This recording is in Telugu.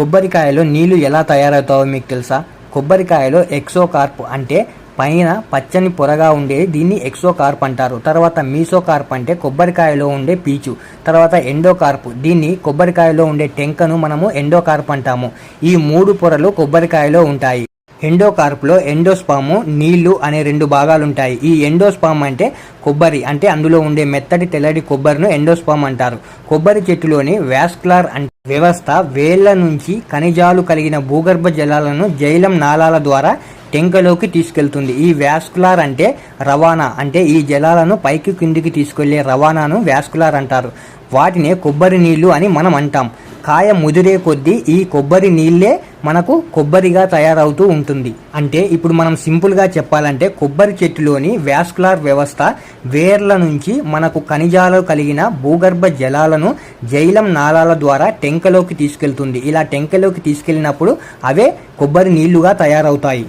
కొబ్బరికాయలో నీళ్ళు ఎలా తయారవుతావో మీకు తెలుసా? కొబ్బరికాయలో ఎక్సోకార్ప్ అంటే పైన పచ్చని పొరగా ఉండే దీన్ని ఎక్సోకార్ప్ అంటారు. తర్వాత మీసోకార్ప్ అంటే కొబ్బరికాయలో ఉండే పీచు తర్వాత ఎండోకార్ప్. దీన్ని కొబ్బరికాయలో ఉండే టెంకను మనము ఎండోకార్ప్ అంటాము. ఈ మూడు పొరలు కొబ్బరికాయలో ఉంటాయి. ఎండోకార్ప్లో ఎండోస్పాము నీళ్ళు అనే రెండు భాగాలు ఉంటాయి ఈ ఎండోస్పామ్ అంటే కొబ్బరి అంటే అందులో ఉండే మెత్తటి తెల్లటి కొబ్బరిను ఎండోస్పామ్ అంటారు. కొబ్బరి చెట్టులోని వ్యాస్కులార్ అంటే వ్యవస్థ వేళ్ళ నుంచి ఖనిజాలు కలిగిన భూగర్భ జలాలను జైలం నాళాల ద్వారా టెంకలోకి తీసుకెళ్తుంది. ఈ వ్యాస్కులార్ అంటే రవాణా అంటే ఈ జలాలను పైకి కిందికి తీసుకెళ్ళే రవాణాను వ్యాస్కులార్ అంటారు. వాటినే కొబ్బరి నీళ్ళు అని మనం అంటాం. కాయ ముదిరే కొద్దీ ఈ కొబ్బరి నీళ్ళే మనకు కొబ్బరిగా తయారవుతూ ఉంటుంది. అంటే ఇప్పుడు మనం సింపుల్గా చెప్పాలంటే కొబ్బరి చెట్టులోని వ్యాస్కులార్ వ్యవస్థ వేర్ల నుంచి మనకు ఖనిజాలు కలిగిన భూగర్భ జలాలను జైలం నాళాల ద్వారా టెంకలోకి తీసుకెళ్తుంది. ఇలా టెంకలోకి తీసుకెళ్ళినప్పుడు అవే కొబ్బరి నీళ్ళుగా తయారవుతాయి.